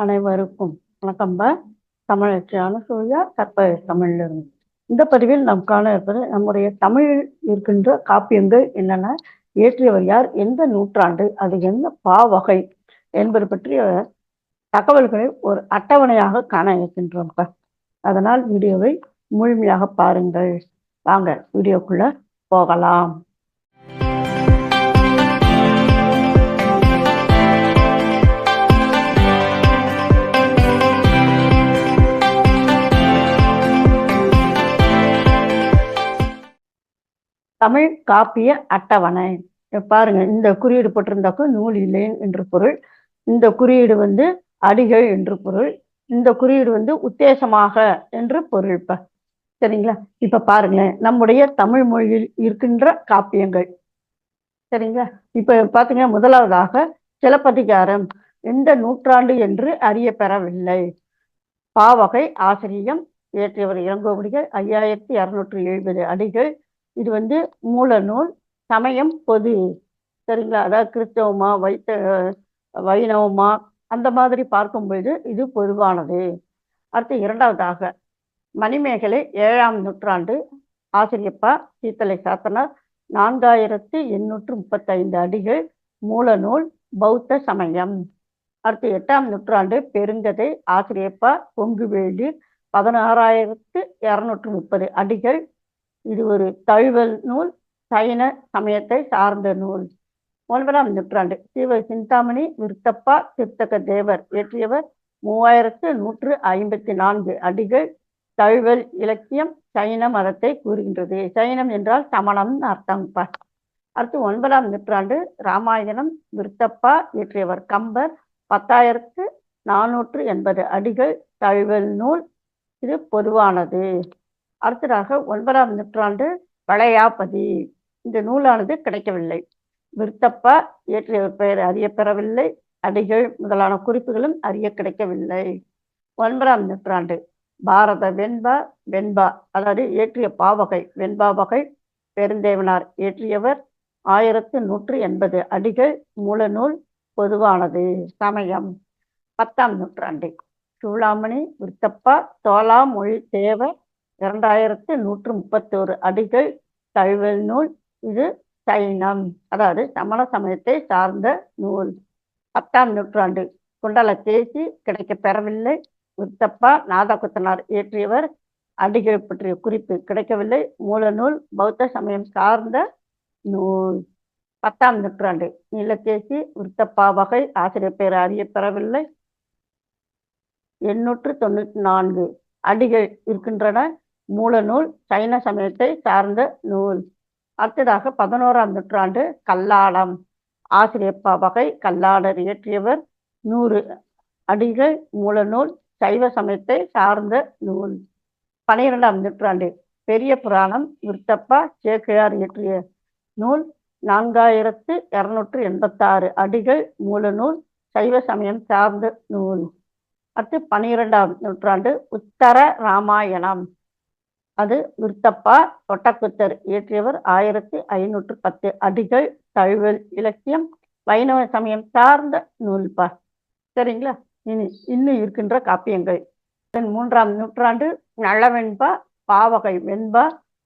அனைவருக்கும் வணக்கம்பா தமிழச்சி அனுசூயா கற்ப தமிழிலிருந்து. இந்த பதிவில் நாம் காண இருப்பது நம்முடைய தமிழில் இருக்கின்ற காப்பியங்கள் என்னென்ன இயற்றியவர் யார் எந்த நூற்றாண்டு அது என்ன பாவகை என்பது பற்றிய தகவல்களை ஒரு அட்டவணையாக காண இருக்கின்றோம். அதனால் வீடியோவை முழுமையாக பாருங்கள். வாங்க வீடியோக்குள்ள போகலாம். தமிழ் காப்பிய அட்டவணை. பாருங்க இந்த குறியீடு போட்டிருந்தாக்க நூல் இல்லேன் என்று பொருள். இந்த குறியீடு வந்து அடிகள் என்று பொருள். இந்த குறியீடு வந்து உத்தேசமாக என்று பொருள் இப்ப சரிங்களா? இப்ப பாருங்களேன் நம்முடைய தமிழ் மொழியில் இருக்கின்ற காப்பியங்கள். சரிங்களா? இப்ப பாத்தீங்கன்னா முதலாவதாக சிலப்பதிகாரம். எந்த நூற்றாண்டு என்று அறியப்பெறவில்லை. பாவகை ஆசிரியம் இயற்றியவர் இளங்கோவடிகள் ஐயாயிரத்தி அறுநூற்றி எழுபது அடிகள். இது வந்து மூல நூல் சமயம் பொது. சரிங்களா? அதாவது கிறிஸ்தவமா வைத்த வைணவமா அந்த மாதிரி பார்க்கும்பொழுது இது பொதுவானது. அடுத்து இரண்டாவதாக மணிமேகலை ஏழாம் நூற்றாண்டு ஆசிரியப்பா சீத்தலை சாத்தனார் நான்காயிரத்து எண்ணூற்று முப்பத்தைந்து அடிகள் மூல நூல் பௌத்த சமயம். அடுத்து எட்டாம் நூற்றாண்டு பெருங்கதை ஆசிரியப்பா கொங்குவேலி பதினாறாயிரத்து இரநூற்று முப்பது அடிகள் இது ஒரு தழுவல் நூல் சைன சமயத்தை சார்ந்த நூல். ஒன்பதாம் நூற்றாண்டு சிவ சிந்தாமணி விருத்தப்பா திருத்தக தேவர் இயற்றியவர் மூவாயிரத்து நூற்று ஐம்பத்தி நான்கு அடிகள் தழுவல் இலக்கியம் சைன மதத்தை கூறுகின்றது. சைனம் என்றால் சமணம் அர்த்தம். அடுத்து ஒன்பதாம் நூற்றாண்டு ராமாயணம் விருத்தப்பா இயற்றியவர் கம்பர் பத்தாயிரத்து நானூற்று எண்பது அடிகள் தழுவல் நூல். இது பொதுவானது. அடுத்ததாக ஒன்பதாம் நூற்றாண்டு வளையாபதி. இந்த நூலானது கிடைக்கவில்லை. விருத்தப்பா இயற்றியவர் பெயர் அறியப்பெறவில்லை அடிகள் முதலான குறிப்புகளும் அறிய கிடைக்கவில்லை. ஒன்பதாம் நூற்றாண்டு பாரத வெண்பா வெண்பா அதாவது இயற்றிய பாவகை வெண்பா வகை பெருந்தேவனார் இயற்றியவர் ஆயிரத்து நூற்று எண்பது. அடிகள் மூலநூல் பொதுவானது. சமயம். பத்தாம் நூற்றாண்டு. சூளாமணி விருத்தப்பா தோலா மொழி தேவர் இரண்டாயிரத்து நூற்று முப்பத்தோரு அடிகள் தழுவல் நூல் இது சைனம் அதாவது சமண சமயத்தை சார்ந்த நூல். பத்தாம் நூற்றாண்டு குண்டல தேசி கிடைக்க பெறவில்லை. முத்தப்பா நாதகுத்தனார் இயற்றியவர் அடிகள் பற்றிய குறிப்பு கிடைக்கவில்லை. மூல நூல் பௌத்த சமயம் சார்ந்த நூல். பத்தாம் நூற்றாண்டு நீலகேசி விருத்தப்பா வகை ஆசிரியர் பெயர் அறிய பெறவில்லை. எண்ணூற்று தொண்ணூற்றி நான்கு அடிகள் இருக்கின்றன. மூல நூல் சைன சமயத்தை சார்ந்த நூல். அடுத்ததாக பதினோராம் நூற்றாண்டு கல்லாடம் ஆசிரியப்பா வகை கல்லாடர் இயற்றியவர் நூறு அடிகள் மூல நூல் சைவ சமயத்தை சார்ந்த நூல். பனிரெண்டாம் நூற்றாண்டு பெரிய புராணம் விருத்தப்பா சேக்கிழார் இயற்றிய நூல் நான்காயிரத்து இருநூற்று எண்பத்தாறு அடிகள் மூல நூல் சைவ சமயம் சார்ந்த நூல். அடுத்து பனிரெண்டாம் நூற்றாண்டு உத்தர ராமாயணம். அது விருத்தப்பா ஒட்டக்குத்தர் இயற்றியவர் ஆயிரத்தி ஐநூற்று பத்து. அடிகள் தழுவல் இலக்கியம் வைணவ சமயம் சார்ந்த நூல்பா. சரிங்களா? இனி இன்னும் இருக்கின்ற காப்பியங்கள். மூன்றாம் நூற்றாண்டு நளவெண்பா பாவகை வெண்பா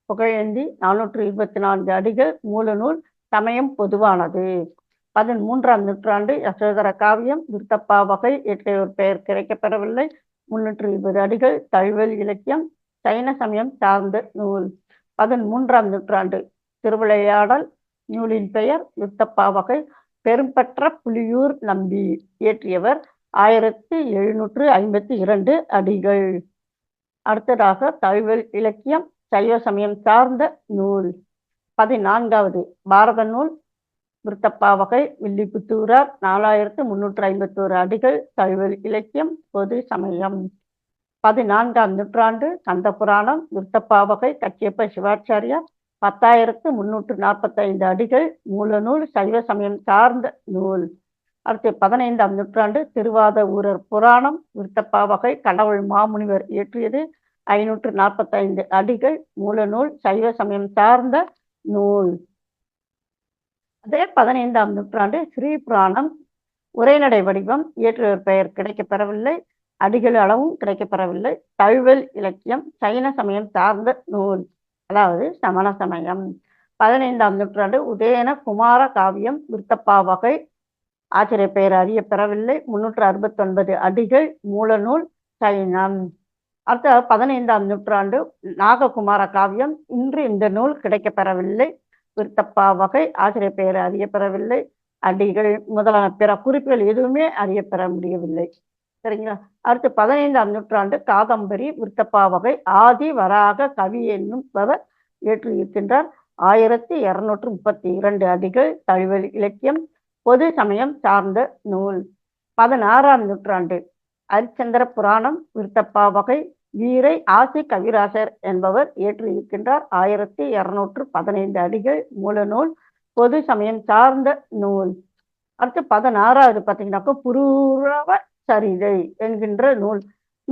புகழேந்தி நானூற்று இருபத்தி நான்கு அடிகள் மூலநூல் சமயம் பொதுவானது. பதிமூன்றாம் நூற்றாண்டு யசோதர காவியம் விருத்தப்பா வகை இயற்றியவர் பெயர் கிடைக்கப்பெறவில்லை. முன்னூற்று இருபது அடிகள் தழுவல் இலக்கியம் சைன சமயம் சார்ந்த நூல். பதிமூன்றாம் நூற்றாண்டு திருவிளையாடல் நூலின் பெயர் யுத்தப்பா வகை பெரும்பற்ற புலியூர் நம்பி இயற்றியவர் ஆயிரத்தி எழுநூற்று ஐம்பத்தி இரண்டு அடிகள். அடுத்ததாக தழுவல் இலக்கியம் சைவ சமயம் சார்ந்த நூல். பதினான்காவது பாரத நூல் விருத்தப்பா வகை வில்லிபுத்தூரார் நாலாயிரத்து முன்னூற்று ஐம்பத்தோரு அடிகள் தழுவல் இலக்கியம் பொது சமயம். பதினான்காம் நூற்றாண்டு கந்த புராணம் விருத்தப்பா வகை கச்சியப்ப சிவாச்சாரியா பத்தாயிரத்து முன்னூற்று நாற்பத்தைந்து அடிகள் மூலநூல் சைவ சமயம் சார்ந்த நூல். அடுத்து பதினைந்தாம் நூற்றாண்டு திருவாத ஊரர் புராணம் விருத்தப்பா வகை கடவுள் மாமுனிவர் இயற்றியது ஐநூற்று நாற்பத்தைந்து அடிகள் மூலநூல் சைவ சமயம் சார்ந்த நூல். அதே பதினைந்தாம் நூற்றாண்டு ஸ்ரீ புராணம் உரைநடை வடிவம் இயற்றுவர் பெயர் கிடைக்கப்பெறவில்லை. அடிகள் அளவும் கிடைக்கப்பெறவில்லை. தழுவல் இலக்கியம் சைன சமயம் சார்ந்த நூல் அதாவது சமண சமயம். பதினைந்தாம் நூற்றாண்டு உதயன குமார காவியம் விருத்தப்பா வகை. ஆசிரியர் பெயர் அறிய பெறவில்லை. முன்னூற்று அறுபத்தொன்பது அடிகள் மூலநூல் சைனம். அடுத்த பதினைந்தாம் நூற்றாண்டு நாககுமார காவியம் இன்று இந்த நூல் கிடைக்கப்பெறவில்லை விருத்தப்பா வகை ஆசிரியர் பெயர் அறியப்பெறவில்லை அடிகள் முதலான பிற குறிப்புகள் எதுவுமே அறியப்பெற முடியவில்லை. சரிங்களா? அடுத்து பதினைந்தாம் நூற்றாண்டு காதம்பரி விருத்தப்பா வகை ஆதி வராக கவி என்னும்பவர் ஏற்று இருக்கின்றார் ஆயிரத்தி இருநூற்று முப்பத்தி இரண்டு அடிகள் தழுவல் இலக்கியம் பொது சமயம் சார்ந்த நூல். பதினாறாம் நூற்றாண்டு ஹரிச்சந்திர புராணம் விருத்தப்பா வகை வீரை ஆசி கவிராசர் என்பவர் ஏற்று இருக்கின்றார் ஆயிரத்தி இருநூற்று பதினைந்து அடிகள் மூலநூல் பொது சமயம் சார்ந்த நூல். அடுத்து பதினாறாவது பார்த்தீங்கன்னாக்கா புரூரவ சரிதை என்கின்ற நூல்.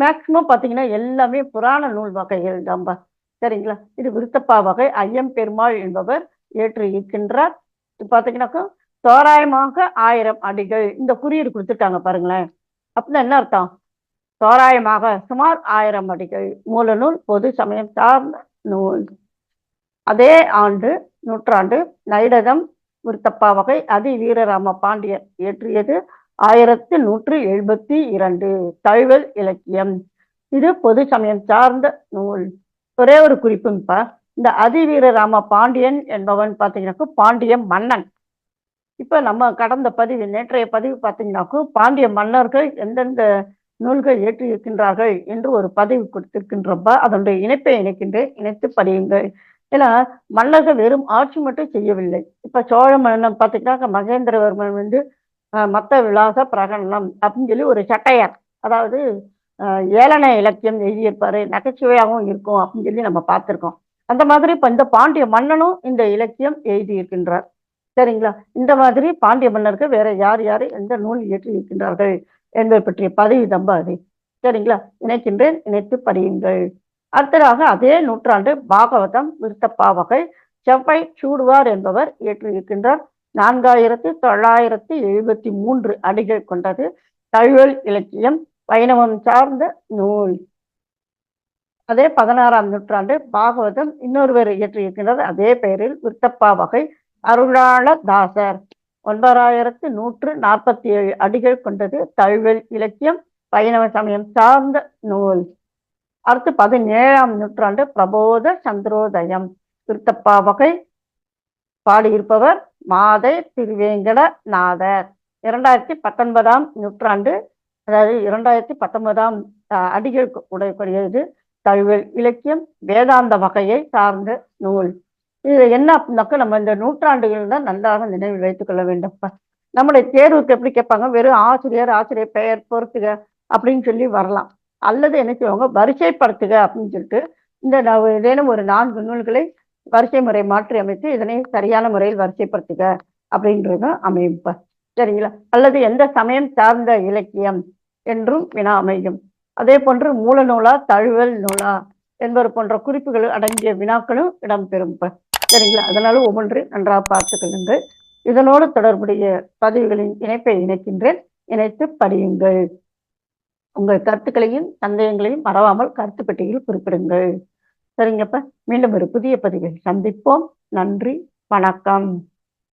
மேக்சிமம் பார்த்தீங்கன்னா எல்லாமே புராண நூல் வகைகள் தான்பா. சரிங்களா? இது விருத்தப்பா வகை. ஐயம் பெருமாள் என்பவர் ஏற்று இருக்கின்றார் பார்த்தீங்கன்னாக்கா தோராயமாக ஆயிரம் அடிகள். இந்த குறியீடு கொடுத்துட்டாங்க பாருங்களேன். அப்படின்னா என்ன அர்த்தம்? தோராயமாக சுமார் ஆயிரம் அடிகள். மூலநூல் பொது சமயம் சார்ந்த நூல். அதே ஆண்டு நூற்றாண்டு நைடதம் விருத்தப்பா வகை. அதி வீரராம பாண்டியர் இயற்றியது ஆயிரத்தி நூற்று எழுபத்தி இரண்டு தழுவல் இலக்கியம். இது பொது சமயம் சார்ந்த நூல். ஒரே ஒரு குறிப்புப்பா இந்த அதிவீர ராம பாண்டியன் என்பவன் பார்த்தீங்கன்னாக்கும் பாண்டிய மன்னன். இப்போ நம்ம கடந்த பதிவு நேற்றைய பதிவு பார்த்தீங்கன்னாக்கும் பாண்டிய மன்னர்கள் எந்தெந்த நூல்கள் ஏற்றி இருக்கின்றார்கள் என்று ஒரு பதிவு கொடுத்திருக்கின்றப்ப அதனுடைய இணைப்பை இணைக்கின்றேன் இணைத்து படியுங்கள். ஏன்னா மன்னர்கள் வெறும் ஆட்சி மட்டும் செய்யவில்லை. இப்போ சோழ மன்னன் பார்த்தீங்கன்னா மகேந்திரவர்மன் வந்து மத்த விலாச பிரகடனம் அப்படின்னு சொல்லி ஒரு சட்டையார். அதாவது ஏளன இலக்கியம் எழுதியிருப்பாரு நகைச்சுவையாகவும் இருக்கும் அப்படின்னு சொல்லி நம்ம பார்த்துருக்கோம். அந்த மாதிரி இப்போ இந்த பாண்டிய மன்னனும் இந்த இலக்கியம் எழுதியிருக்கின்றார். சரிங்களா? இந்த மாதிரி பாண்டிய மன்னருக்கு வேற யார் யார் எந்த நூல் இயற்றி இருக்கின்றார்கள் என்பதை பற்றிய பதவி தம்ப அது. சரிங்களா? இணைக்கின்றேன் இணைத்து படியுங்கள். அடுத்ததாக அதே நூற்றாண்டு பாகவதம் விருத்த பாவகை செவ்வாய் சூடுவார் என்பவர் இயற்றியிருக்கின்றார். நான்காயிரத்து தொள்ளாயிரத்து எழுபத்தி மூன்று அடிகள் கொண்டது தழுவல் இலக்கியம் வைணவம் சார்ந்த நூல். அதே பதினாறாம் நூற்றாண்டு பாகவதம் இன்னொருவர் இயற்றியிருக்கின்றது. அதே பெயரில் விருத்தப்பா வகை அருளாள தாசர் ஒன்பதாயிரத்து நூற்று நாற்பத்தி ஏழு அடிகள் கொண்டது தழுவல் இலக்கியம் வைணவ சமயம் சார்ந்த நூல். அடுத்து பதினேழாம் நூற்றாண்டு பிரபோத சந்திரோதயம். விருத்தப்பா வகை பாடியிருப்பவர் மாதை திருவேங்கட நாதர் இரண்டாயிரத்தி பத்தொன்பதாம் நூற்றாண்டு அதாவது இரண்டாயிரத்தி பத்தொன்பதாம் அடிகள் உடையக்கூடியது தழுவல் இலக்கியம் வேதாந்த வகையை சார்ந்த நூல். இது என்ன நம்ம இந்த நூற்றாண்டுகள் தான் நன்றாக நினைவில் வைத்துக் கொள்ள வேண்டும். நம்முடைய தேர்வுக்கு எப்படி கேட்பாங்க வெறும் ஆசிரியர் ஆசிரியர் பெயர் பொறுத்துக அப்படின்னு சொல்லி வரலாம். அல்லது என்ன செய்வாங்க வரிசைப்படுத்துக அப்படின்னு சொல்லிட்டு இந்த ஏதேனும் ஒரு நான்கு நூல்களை வரிசை முறை மாற்றி அமைத்து இதனை சரியான முறையில் வரிசைப்படுத்துக அப்படின்றதும் அமையும்ப்பா சரிங்களா? அல்லது எந்த சமயம் சார்ந்த இலக்கியம் என்றும் வினா அமையும். அதே போன்று மூல நூலா தழுவல் நூலா என்பது போன்ற குறிப்புகள் அடங்கிய வினாக்களும் இடம்பெறும். சரிங்களா? அதனால ஒவ்வொன்று நன்றாக பார்த்துக்கொள்ளுங்கள் இதனோடு தொடர்புடைய பதிவுகளின் இணைப்பை இணைக்கின்றேன். இணைத்து படியுங்கள். உங்கள் கருத்துக்களையும் சந்தேகங்களையும் மறவாமல் கருத்து பெட்டியில் குறிப்பிடுங்கள். சரிங்கப்ப. மீண்டும் ஒரு புதிய பதிவில் சந்திப்போம். நன்றி. வணக்கம்.